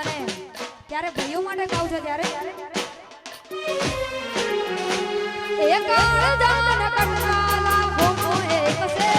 અને ત્યારે ભાઈઓ માટે ગાઉં છે ત્યારે? એક જન કટકાલા ભોગો એક સે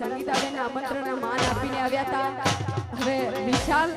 સંગીતાબેન આમંત્રણ માન આપીને આવ્યા હતા. હવે વિશાલ